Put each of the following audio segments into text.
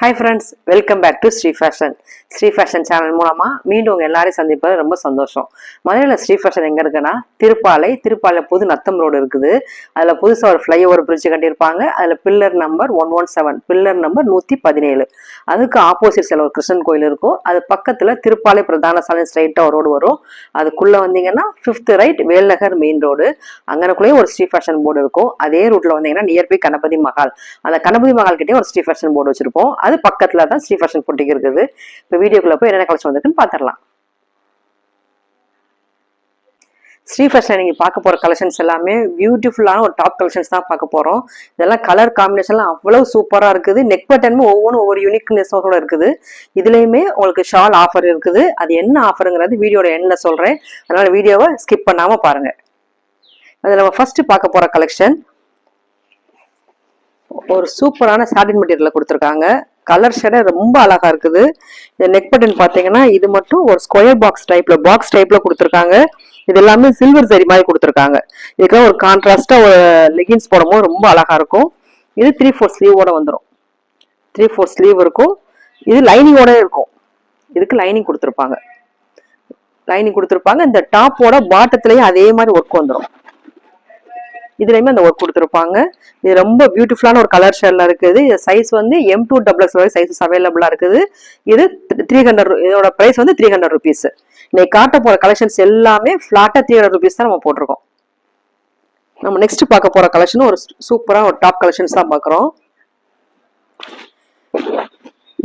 Hi friends welcome back to Sri fashion Sri fashion channel மூலமாக மீண்டும் உங்கள் எல்லாரையும் சந்திப்பது ரொம்ப சந்தோஷம். மதுரையில் ஸ்ரீ ஃபேஷன் எங்கே இருக்குன்னா திருப்பாலை திருப்பாலை புது நத்தம் ரோடு இருக்குது. அதில் புதுசாக ஒரு ஃப்ளைஓவர் பிரிட்ஜ் கட்டியிருப்பாங்க. அதில் pillar number one one seven pillar number நூற்றி பதினேழு. அதுக்கு ஆப்போசிட் சில ஒரு கிருஷ்ணன் கோயில் இருக்கும். அது பக்கத்தில் திருப்பாலை பிரதான சாலை ஸ்ட்ரைட்டாக ஒரு ரோடு வரும். அதுக்குள்ளே வந்தீங்கன்னா fifth right Velnagar main road அங்கனக்குள்ளேயே ஒரு ஸ்ரீ ஃபேஷன் போர்டு இருக்கும். அதே ரூட்டில் வந்தீங்கன்னா நியர்பை கணபதி மகால் அந்த கணபதி மகால் கிட்டே ஒரு ஸ்ரீ ஃபேஷன் போர்டு வச்சிருப்போம். அது பக்கத்தில் தான் ஸ்ரீஃபர்ஷன் பொட்டிக்கு இருக்குது. இப்போ வீடியோக்குள்ள போய் என்னென்ன கலெக்ஷன் வந்திருக்குன்னு பார்த்துடலாம் ஸ்ரீ நீங்கள் பார்க்க போகிற கலெக்ஷன்ஸ் எல்லாமே பியூட்டிஃபுல்லான ஒரு டாப் கலெக்ஷன்ஸ் தான் பார்க்க போகிறோம் இதெல்லாம் கலர் காம்பினேஷன்லாம் அவ்வளோ சூப்பராக இருக்குது. நெக் பட்டனும் ஒவ்வொன்றும் ஒவ்வொரு யூனிக்னஸோட இருக்குது. இதுலேயுமே உங்களுக்கு ஷால் ஆஃபர் இருக்குது. அது என்ன ஆஃபருங்கிறது வீடியோட எண்ணில் சொல்கிறேன் அதனால் வீடியோவை ஸ்கிப் பண்ணாமல் பாருங்கள் அதில் நம்ம ஃபஸ்ட்டு பார்க்க போகிற கலெக்ஷன் ஒரு சூப்பரான சாட்டின் மெட்டீரியலில் கொடுத்துருக்காங்க. கலர் ஷேடே ரொம்ப அழகா இருக்குது. இந்த நெக் பட்டன் பார்த்தீங்கன்னா இது மட்டும் ஒரு ஸ்கொயர் பாக்ஸ் டைப்ல பாக்ஸ் டைப்ல கொடுத்துருக்காங்க. இது எல்லாமே சில்வர் சரி மாதிரி கொடுத்துருக்காங்க. இதுக்கெல்லாம் ஒரு கான்ட்ராஸ்டா ஒரு லெகின்ஸ் போடும்போது ரொம்ப அழகா இருக்கும். இது த்ரீ ஃபோர் ஸ்லீவோட வந்துடும் த்ரீ ஃபோர் ஸ்லீவ் இருக்கும். இது லைனிங்கோட இருக்கும். இதுக்கு லைனிங் கொடுத்துருப்பாங்க. லைனிங் கொடுத்துருப்பாங்க. இந்த டாப்போட பாட்டத்துலயும் அதே மாதிரி ஒர்க் வந்துடும் இதுலையுமே அந்த ஒர்க் கொடுத்துருப்பாங்க. இது ரொம்ப பியூட்டிஃபுல்லான ஒரு கலர் ஷேட்ல இருக்குது. இது சைஸ் வந்து எம் டூ டபுள் எக்ஸ் வரை சைஸஸ் அவைலபிளாக இருக்குது. இது த்ரீ ஹண்ட்ரட் இதோட ப்ரைஸ் வந்து த்ரீ ஹண்ட்ரட் ருபீஸ் இன்னைக்கு காட்ட போகிற கலெக்ஷன்ஸ் எல்லாமே ஃப்ளாட்டாக த்ரீ ஹண்ட்ரட் ருபீஸ் தான் நம்ம போட்டிருக்கோம். நம்ம நெக்ஸ்ட் பார்க்க போகிற கலெக்ஷனும் ஒரு சூப்பராக ஒரு டாப் கலெக்ஷன்ஸ் தான் பார்க்குறோம்.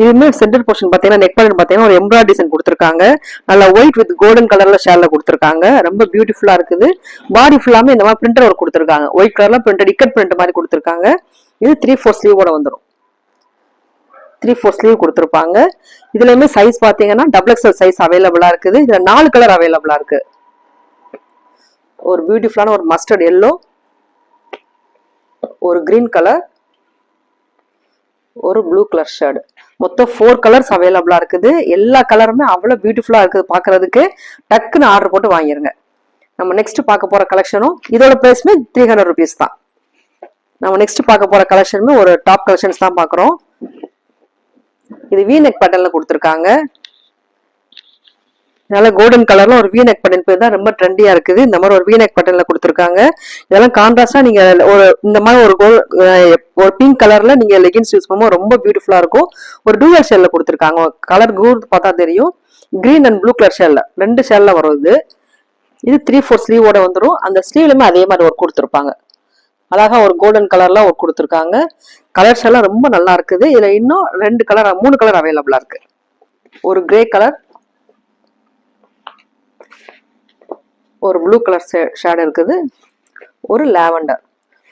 இதுவுமே சென்டர் போர்ஷன் பார்த்தீங்கன்னா நெக் பேலன் பார்த்தீங்கன்னா ஒரு எம்ப்ராய்டரி டிசைன் கொடுத்துருக்காங்க. நல்லா ஒயிட் வித் கோல்டன் கலர்ல ஷேர்ல கொடுத்துருக்காங்க. ரொம்ப பியூட்டிஃபுல்லா இருக்குது. பாடி ஃபுல்லாமே இந்த மாதிரி பிரிண்டர் ஒர்க் கொடுத்துருக்காங்க. ஒயிட் கலர்ல பிரிண்டட் இக்கட் பிரிண்ட் மாதிரி கொடுத்துருக்காங்க. இது த்ரீ ஃபோர் ஸ்லீவோட வந்துடும் த்ரீ ஃபோர் ஸ்லீவ் கொடுத்துருப்பாங்க. இதுலயுமே சைஸ் பார்த்தீங்கன்னா டபுள் எக்ஸல் சைஸ் அவைலபிளா இருக்குது. இதுல நாலு கலர் அவைலபிளா இருக்கு. ஒரு பியூட்டிஃபுல்லான ஒரு மஸ்டர்ட் எல்லோ ஒரு கிரீன் கலர் ஒரு ப்ளூ கலர் ஷர்ட் மொத்தம் ஃபோர் கலர்ஸ் அவைலபிளாக இருக்குது. எல்லா கலருமே அவ்வளோ பியூட்டிஃபுல்லாக இருக்குது பார்க்குறதுக்கு. டக்குன்னு ஆர்டர் போட்டு வாங்கிருங்க. நம்ம நெக்ஸ்ட் பார்க்க போகிற கலெக்ஷனும் இதோட ப்ரைஸுமே த்ரீ ஹண்ட்ரட் ருபீஸ் தான். நம்ம நெக்ஸ்ட் பார்க்க போகிற கலெக்ஷனுமே ஒரு டாப் கலெக்ஷன்ஸ் தான் பார்க்குறோம். இது வி நெக் பட்டனில் கொடுத்துருக்காங்க. நல்ல கோல்டன் கலர்ல ஒரு வீநெக் பட்டன் பேர் தான் ரொம்ப ட்ரெண்டியா இருக்குது. இந்த மாதிரி ஒரு வீநெக் பட்டன்ல கொடுத்துருக்காங்க. இதெல்லாம் கான்ட்ராஸ்டா நீங்க ஒரு இந்த மாதிரி ஒரு கோல் ஒரு பிங்க் கலர்ல நீங்க லெகின்ஸ் யூஸ் பண்ணும்போது ரொம்ப பியூட்டிஃபுல்லா இருக்கும். ஒரு டூவல் ஷேல்ல கொடுத்துருக்காங்க. கலர் கூர் பார்த்தா தெரியும். கிரீன் அண்ட் ப்ளூ கலர் ஷெல்ல ரெண்டு ஷேல்ல வரும் இது. இது த்ரீ ஃபோர் ஸ்லீவோட வந்துடும் அந்த ஸ்லீவ்லயுமே அதே மாதிரி ஒர்க் கொடுத்துருப்பாங்க. அழகா ஒரு கோல்டன் கலர்ல ஒர்க் கொடுத்துருக்காங்க. கலர்ஸ் எல்லாம் ரொம்ப நல்லா இருக்குது. இதுல இன்னும் ரெண்டு கலர் மூணு கலர் அவைலபிளா இருக்கு. ஒரு கிரே கலர் ஒரு ப்ளூ கலர் ஷேடு இருக்குது. ஒரு லாவெண்டர்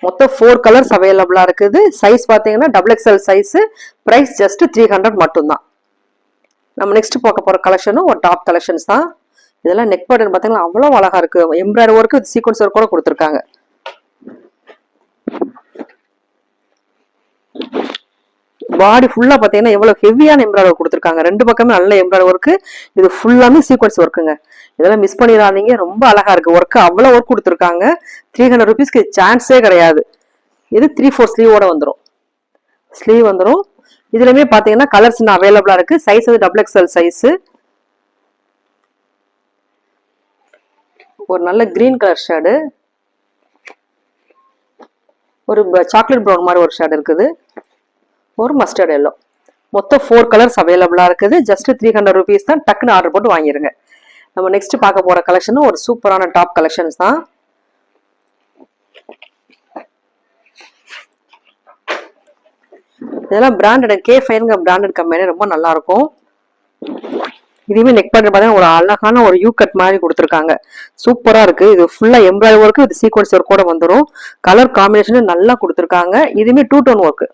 மொத்தம் ஃபோர் கலர்ஸ் அவைலபிளாக இருக்குது. சைஸ் பார்த்தீங்கன்னா double XL size price just three hundred மட்டும்தான். நம்ம நெக்ஸ்ட் பார்க்க போகிற கலெக்ஷனும் ஒரு டாப் கலெக்ஷன்ஸ் தான். இதெல்லாம் நெக் பட்டன் பார்த்தீங்கன்னா அவ்வளோ அழகாக இருக்குது எம்ப்ராய்டரி ஒர்க்கு சீக்வன்ஸ் ஒர்க் கூட கொடுத்துருக்காங்க. பாடி ஃபுல்லா பாத்தீங்கன்னா எவ்வளவு ஹெவியான எம்ப்ராய்டர் கொடுத்துருக்காங்க. ரெண்டு பக்கமே நல்ல எம்ப்ராய்டர் ஒர்க்கு இது ஃபுல்லாமே சீக்வன்ஸ் ஒர்க்குங்க இதெல்லாம் மிஸ் பண்ணிடாதீங்க. ரொம்ப அழகா இருக்கு. ஒர்க்கு அவ்வளவு ஒர்க் கொடுத்துருக்காங்க. த்ரீ ஹண்ட்ரட் ருபீஸ்க்கு சான்ஸே கிடையாது. இது த்ரீ ஃபோர் ஸ்லீவோட வந்துடும் ஸ்லீவ் வந்துடும் இதுலயுமே பாத்தீங்கன்னா கலர்ஸ் இன்னும் அவைலபிளா இருக்கு. சைஸ் வந்து டபுள் எக்ஸ்எல் சைஸ் ஒரு நல்ல கிரீன் கலர் ஷேடு ஒரு சாக்லேட் ப்ரௌன் மாதிரி ஒரு ஷேட் இருக்குது. ஒரு மஸ்டர்ட் எல்லோ மொத்தம் ஃபோர் கலர்ஸ் அவைலபிளாக இருக்குது. ஜஸ்ட் த்ரீ ஹண்ட்ரட் ருபீஸ் தான் டக்குன்னு ஆர்டர் போட்டு வாங்கிருங்க. நம்ம நெக்ஸ்ட் பார்க்க போகிற கலெக்ஷனும் ஒரு சூப்பரான டாப் கலெக்ஷன்ஸ் தான். இதெல்லாம் பிராண்டட் கே ஃபைனுங்க பிராண்டட் கம்பெனி ரொம்ப நல்லா இருக்கும். இதுவுமே நெக் பண்ணுற பார்த்தீங்கன்னா ஒரு அழகான ஒரு யூ கட் மாதிரி கொடுத்துருக்காங்க. சூப்பராக இருக்குது இது ஃபுல்லாக எம்ப்ராய்டரி ஒர்க்கு இது சீக்வன்ஸ் ஒர்க் கூட வந்துடும் கலர் காம்பினேஷனும் நல்லா கொடுத்துருக்காங்க. இதுவுமே two tone work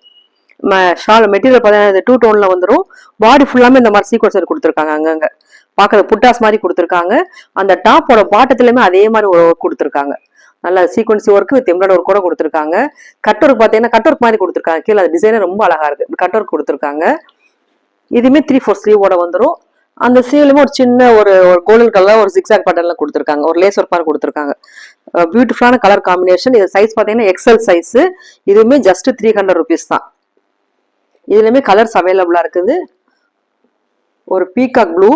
shawl material பார்த்தீங்கன்னா டூ டோனில் வந்துடும் பாடி ஃபுல்லாமே இந்த மாதிரி சீக்வன்ஸ் கொடுத்துருக்காங்க அங்கங்கே. பார்க்கறது புட்டாஸ் மாதிரி கொடுத்துருக்காங்க. அந்த டாப்போட பாட்டத்துலையுமே அதே மாதிரி ஒரு ஒர்க் கொடுத்துருக்காங்க. நல்ல சீக்வன்சி ஒர்க் வித் ஒர்க் கூட கொடுத்துருக்காங்க. கட் ஒர்க் பார்த்தீங்கன்னா கட் ஒர்க் மாதிரி கொடுத்துருக்காங்க. கீழே அது டிசைனே ரொம்ப அழகாக இருக்குது கட் ஒர்க் கொடுத்துருக்காங்க. இதுவுமே த்ரீ ஃபோர் ஸ்லீவோட வந்துடும் அந்த சீலுமே ஒரு சின்ன ஒரு ஒரு கோல்டன் கலர் ஒரு சிக்ஸாக் பட்டன்ல கொடுத்துருக்காங்க. ஒரு லேஸ் ஒர்க் மாதிரி கொடுத்துருக்காங்க. பியூட்டிஃபுல்லான கலர் காம்பினேஷன் இது சைஸ் பார்த்தீங்கன்னா எக்ஸல் சைஸ் இதுவுமே ஜஸ்ட் த்ரீ ஹண்ட்ரட் ருபீஸ் தான். இதுலையுமே கலர்ஸ் அவைலபிளாக இருக்குது. ஒரு பீகாக் ப்ளூ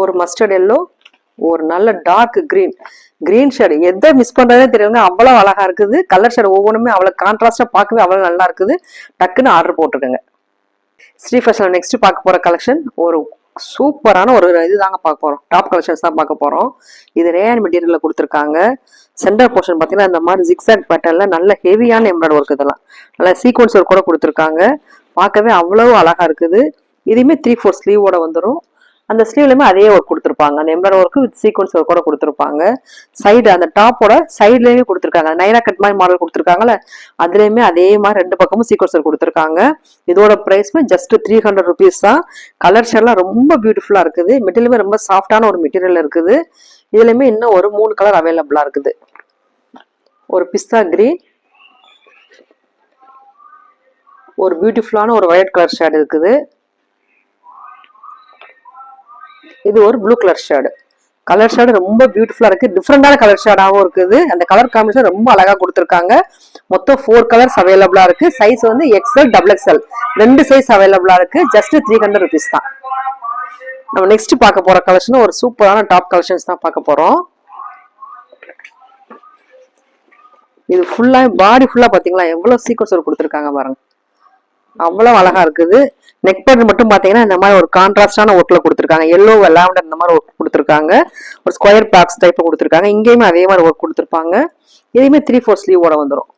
ஒரு மஸ்டர்ட் எல்லோ ஒரு நல்ல டார்க் கிரீன் கிரீன் ஷேடு எதை மிஸ் பண்ணுறதே தெரியுங்க அவ்வளோ அழகாக இருக்குது. கலர் ஷேடு ஒவ்வொன்றுமே அவ்வளோ கான்ட்ராஸ்டா பார்க்கவே அவ்வளோ நல்லா இருக்குது. டக்குன்னு ஆர்டர் போட்டுருக்கங்க. ஸ்ரீ ஃபேஷன் நெக்ஸ்ட் பார்க்க போகிற கலெக்ஷன் ஒரு சூப்பரான ஒரு இது தாங்க பார்க்க போகிறோம் டாப் கலெக்ஷன்ஸ் தான் பார்க்க போகிறோம் இது ரேயன் மெட்டீரியலில் கொடுத்துருக்காங்க. சென்டர் போர்ஷன் பார்த்தீங்கன்னா இந்த மாதிரி ஜிக்ஸாக் பேட்டர்னில் நல்ல ஹெவியான எம்ப்ராய்டர் ஒர்க் இதெல்லாம். நல்லா சீக்வன்ஸ் ஒர்க் கூட கொடுத்துருக்காங்க. பார்க்கவே அவ்வளவு அழகாக இருக்குது. இதுவுமே த்ரீ ஃபோர் ஸ்லீவோட வந்துடும் அந்த ஸ்லீவ்லையுமே அதே ஒர்க் கொடுத்துருப்பாங்க. அந்த embroider work with sequins work கூட கொடுத்துருப்பாங்க. சைடு அந்த டாப்போட சைட்லேயுமே கொடுத்துருக்காங்க. நைனா கட் மாதிரி மாடல் கொடுத்துருக்காங்கல்ல அதுலேயுமே அதே மாதிரி ரெண்டு பக்கமும் சீக்வன்ஸ் ஒர்க் கொடுத்துருக்காங்க. இதோட ப்ரைஸ்மே ஜஸ்ட் த்ரீ ஹண்ட்ரட் ருபீஸ் தான். கலர் ஷேட்லாம் ரொம்ப பியூட்டிஃபுல்லாக இருக்குது. மெட்டீரியலுமே ரொம்ப சாஃப்டான ஒரு மெட்டீரியல் இருக்குது. இதுலேயுமே இன்னும் ஒரு மூணு கலர் அவைலபிளாக இருக்குது. ஒரு பிஸ்தா கிரீன் ஒரு பியூட்டிஃபுல்லான ஒரு ஒயிட் கலர் ஷேட் இருக்குது. இது ஒரு blue colour shade colour shade ரொம்ப பியூட்டிஃபுல்லாக இருக்கு. டிஃப்ரெண்டான கலர் ஷேடாகவும் இருக்குது. அந்த கலர் காம்பினேஷன் ரொம்ப அழகா கொடுத்துருக்காங்க. மொத்தம் ஃபோர் கலர்ஸ் அவைலபிளா இருக்கு. சைஸ் வந்து எக்ஸ்எல் டபுள் எக்ஸ்எல் ரெண்டு சைஸ் அவைலபிளா இருக்கு. ஜஸ்ட் த்ரீ ஹண்ட்ரட் ருபீஸ் தான். நம்ம நெக்ஸ்ட் பார்க்க போற கலெக்ஷன் ஒரு சூப்பரான டாப் கலெக்ஷன்ஸ் தான் பார்க்க போறோம். இது ஃபுல்லா பாடி ஃபுல்லா பாத்தீங்களா எவ்வளவு சீக்வன்ஸ் ஒரு கொடுத்துருக்காங்க பாருங்க. அவ்வளவு அழகா இருக்குது. நெக் பேண்ட் மட்டும் பாத்தீங்கன்னா இந்த மாதிரி ஒரு கான்ட்ராஸ்டான ஒர்க்ல கொடுத்துருக்காங்க. எல்லோ லாவண்டர் இந்த மாதிரி ஒர்க் கொடுத்துருக்காங்க. ஒரு ஸ்கொயர் பாக்ஸ் டைப் கொடுத்துருக்காங்க. இங்கேயுமே அதே மாதிரி ஒர்க் கொடுத்துருப்பாங்க. இதையுமே த்ரீ ஃபோர் ஸ்லீவோட வந்துடும்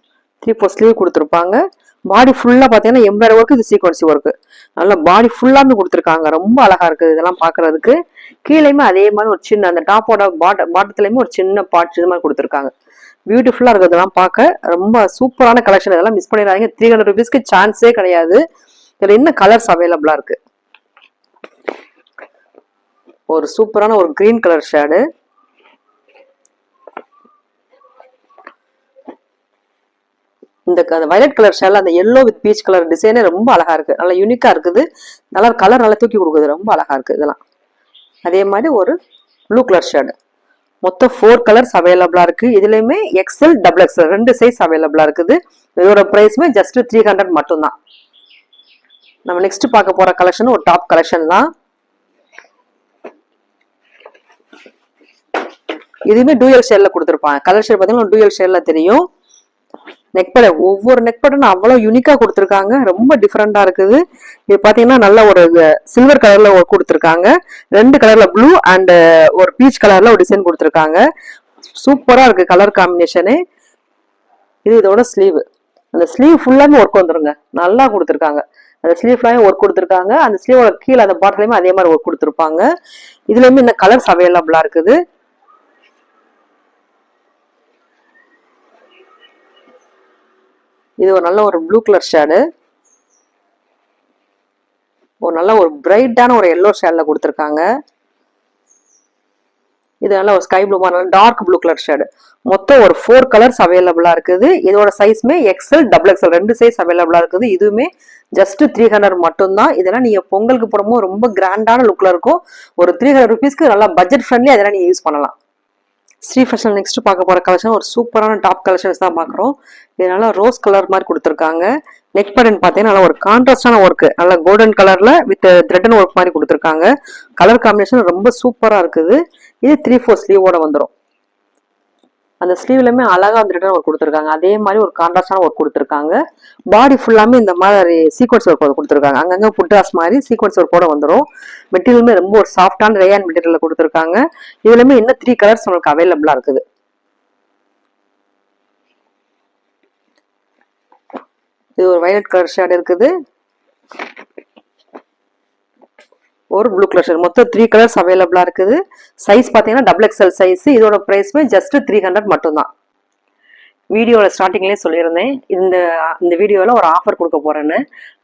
த்ரீ ஃபோர் ஸ்லீவ் கொடுத்துருப்பாங்க. பாடி ஃபுல்லா பாத்தீங்கன்னா எம்ப்ராய்டரி ஒர்க் இது சீக்வன்சி ஒர்க் நல்லா பாடி ஃபுல்லாமே கொடுத்துருக்காங்க. ரொம்ப அழகா இருக்குது இதெல்லாம் பாக்குறதுக்கு. கீழேயுமே அதே மாதிரி ஒரு சின்ன அந்த டாப்போட பாட்ட பாட்டத்துலயுமே ஒரு சின்ன பாட்ஸ் இது மாதிரி கொடுத்துருக்காங்க. பியூட்டிஃபுல்லாக இருக்கிறதெல்லாம் இதெல்லாம் பார்க்க ரொம்ப சூப்பரான கலெக்ஷன் இதெல்லாம் மிஸ் பண்ணிடாதீங்க. த்ரீ ஹண்ட்ரட் ருபீஸ்க்கு சான்ஸே கிடையாது. இதில் என்ன கலர்ஸ் அவைலபிளாக இருக்குது ஒரு சூப்பரான ஒரு க்ரீன் கலர் ஷேடு இந்த அந்த வயலட் கலர் ஷேல அந்த எல்லோ வித் பீச் கலர் டிசைனே ரொம்ப அழகா இருக்கு. நல்லா யூனிக்காக இருக்குது. நல்லா கலர் நல்லா தூக்கி கொடுக்குது. ரொம்ப அழகா இருக்குது இதெல்லாம். அதே மாதிரி ஒரு ப்ளூ கலர் ஷேடு மொத்தம் ஃபோர் கலர்ஸ் அவைலபிளாக இருக்குது இதுலேயுமே எக்ஸ்எல் டபுள் எக்ஸ்எல் ரெண்டு சைஸ் அவைலபிளாக இருக்குது. இதோட ப்ரைஸுமே ஜஸ்ட் த்ரீ ஹண்ட்ரட் மட்டும்தான். நம்ம நெக்ஸ்ட் பார்க்க போகிற கலெக்ஷன் ஒரு டாப் கலெக்ஷன் தான். இதுவுமே டூயல் ஷேரில் கொடுத்துருப்பாங்க. கலர் ஷேட் பார்த்தீங்கன்னா டூயல் ஷேரில் தெரியும். நெக் பேட் ஒவ்வொரு நெக் பேட்டும் அவ்வளோ யூனிக்காக கொடுத்துருக்காங்க. ரொம்ப டிஃப்ரெண்ட்டாக இருக்குது. இது பார்த்தீங்கன்னா நல்ல ஒரு சில்வர் கலரில் ஒரு கொடுத்துருக்காங்க. ரெண்டு கலரில் ப்ளூ அண்டு ஒரு பீச் கலரில் ஒரு டிசைன் கொடுத்துருக்காங்க. சூப்பராக இருக்குது கலர் காம்பினேஷனு இது இதோட ஸ்லீவ் அந்த ஸ்லீவ் ஃபுல்லாமே ஒர்க் வந்துருங்க. நல்லா கொடுத்துருக்காங்க. அந்த ஸ்லீவ் ஃபுல்லாமே ஒர்க் கொடுத்துருக்காங்க. அந்த ஸ்லீவோட கீழே அந்த பாட்டிலையுமே அதே மாதிரி ஒர்க் கொடுத்துருப்பாங்க. இதுலேயுமே இந்த கலர்ஸ் அவைலபிளாக இருக்குது. இது ஒரு நல்ல ஒரு ப்ளூ கலர் ஷேடு ஒரு நல்ல ஒரு பிரைட்டான ஒரு எல்லோ ஷேடில் கொடுத்துருக்காங்க. இது நல்ல ஒரு ஸ்கை ப்ளூ மாதிரி டார்க் ப்ளூ கலர் ஷேடு மொத்தம் ஒரு ஃபோர் கலர்ஸ் அவைலபிளாக இருக்குது. இதோட சைஸ்மே எக்ஸ்எல் டபுள் எக்ஸ்எல் ரெண்டு சைஸ் அவைலபிளாக இருக்குது. இதுவுமே ஜஸ்ட் த்ரீ ஹண்ட்ரட் மட்டும்தான். இதெல்லாம் நீங்கள் பொங்கலுக்கு போடும்போது ரொம்ப கிராண்டான லுக்கில் இருக்கும். ஒரு த்ரீ ஹண்ட்ரட் ருபீஸ்க்கு நல்லா பட்ஜெட் ஃப்ரெண்ட்லி அதெல்லாம் நீங்கள் யூஸ் பண்ணலாம். ஸ்ரீ ஃபேஷன் நெக்ஸ்ட் பார்க்க போகிற கலெக்ஷன் ஒரு சூப்பரான டாப் கலெக்ஷன்ஸ் தான் பார்க்குறோம். இதனால ரோஸ் கலர் மாதிரி கொடுத்துருக்காங்க. நெக் பட்டன் பார்த்தீங்கன்னா நல்லா ஒரு கான்ட்ராஸ்டான ஒர்க்கு நல்ல கோல்டன் கலர்ல வித் த்ரெட்டன் ஒர்க் மாதிரி கொடுத்துருக்காங்க. கலர் காம்பினேஷன் ரொம்ப சூப்பராக இருக்குது. இது த்ரீ ஃபோர் ஸ்லீவோட வந்துடும் அந்த ஸ்லீவ்லையுமே அழகா அந்த ரிட்டர்ன் ஒர்க் கொடுத்துருக்காங்க. அதே மாதிரி ஒரு கான்ட்ராஸ்டான ஒர்க் கொடுத்துருக்காங்க. பாடி ஃபுல்லாமே இந்த மாதிரி சீக்வன்ஸ் ஒர்க் கொடுத்துருக்காங்க. அங்கங்கே புட்டாஸ் மாதிரி சீக்வன்ஸ் ஒர்க்கோட வந்துடும் மெட்டீரியலுமே ரொம்ப ஒரு சாஃப்டான ரேயான் மெட்டீரியல் கொடுத்துருக்காங்க. இதுலையுமே இன்னும் த்ரீ கலர்ஸ் நம்மளுக்கு அவைலபிளாக இருக்குது. இது ஒரு வயலட் கலர் ஷேட் இருக்குது. ஒரு ப்ளூ கலர் ஷர்ட் மொத்தம் த்ரீ கலர்ஸ் அவைலபிளாக இருக்குது. சைஸ் பார்த்தீங்கன்னா டபுள் எக்ஸ்எல் சைஸ் இதோட ப்ரைஸ்மே ஜஸ்ட் த்ரீ ஹண்ட்ரட் மட்டும்தான். வீடியோவில் ஸ்டார்டிங்லேயே சொல்லியிருந்தேன். இந்த இந்த வீடியோவில் ஒரு ஆஃபர் கொடுக்க போகிறேன்னு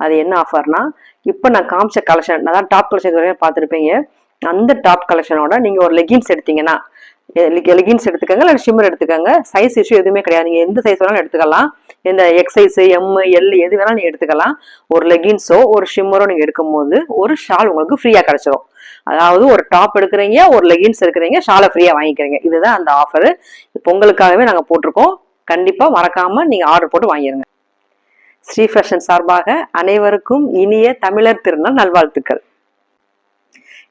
அது என்ன ஆஃபர்னா இப்போ நான் காமிச்ச கலெக்ஷன் அதான் டாப் கலெக்ஷன் பார்த்துருப்பீங்க. அந்த டாப் கலெக்ஷனோட நீங்கள் ஒரு லெகின்ஸ் எடுத்தீங்கன்னா லெகின்ஸ் எடுத்துக்கோங்க இல்லை ஷிம்மர் எடுத்துக்கோங்க. சைஸ் இஷ்யூ எதுவுமே கிடையாது. நீங்கள் எந்த சைஸ் வேணாலும் எடுத்துக்கலாம். இந்த எக்ஸைஸ் எம் எல் எது வேணாலும் நீங்கள் எடுத்துக்கலாம். ஒரு லெகின்ஸோ ஒரு ஷிம்மரோ நீங்கள் எடுக்கும்போது ஒரு ஷால் உங்களுக்கு ஃப்ரீயாக கிடைச்சிரும். அதாவது ஒரு டாப் எடுக்கிறீங்க ஒரு லெகின்ஸ் எடுக்கிறீங்க ஷாலை ஃப்ரீயாக வாங்கிக்கிறீங்க. இதுதான் அந்த ஆஃபர் பொங்கலுக்காகவே நாங்கள் போட்டிருக்கோம். கண்டிப்பாக மறக்காமல் நீங்கள் ஆர்டர் போட்டு வாங்கிடுங்க ஸ்ரீ ஃபேஷன் சார்பாக அனைவருக்கும் இனிய தமிழர் திருநாள் நல்வாழ்த்துக்கள்.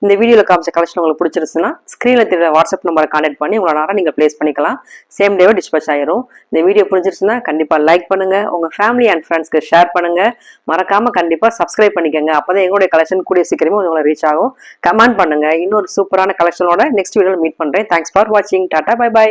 இந்த வீடியோவில் காமிச்ச கலெக்ஷன் உங்களுக்கு பிடிச்சிருச்சுன்னா ஸ்க்ரீனில் தெரியற வாட்ஸ்அப் நம்பரை கான்டாக்ட் பண்ணி உங்களோட நேரம் நீங்கள் ப்ளேஸ் பண்ணிக்கலாம். சேம் டேவே டிஸ்பேச் ஆயிரும். இந்த வீடியோ பிடிச்சிருச்சுன்னா கண்டிப்பாக லைக் பண்ணுங்கள் உங்கள் ஃபேமிலி அண்ட் ஃப்ரெண்ட்ஸ்க்கு ஷேர் பண்ணுங்கள் மறக்காமல் கண்டிப்பாக சப்ஸ்கிரைப் பண்ணிக்கோங்க. அப்போ தான் எங்களுடைய கலெக்ஷன் கூடிய சீக்கிரமே உங்களை ரீச் ஆகும். கமெண்ட் பண்ணுங்க. இன்னொரு சூப்பரான கலெக்ஷனோட நெக்ஸ்ட் வீடியோவில் மீட் பண்ணுறேன் தேங்க்ஸ் ஃபார் வாட்சிங் டாட்டா பை பை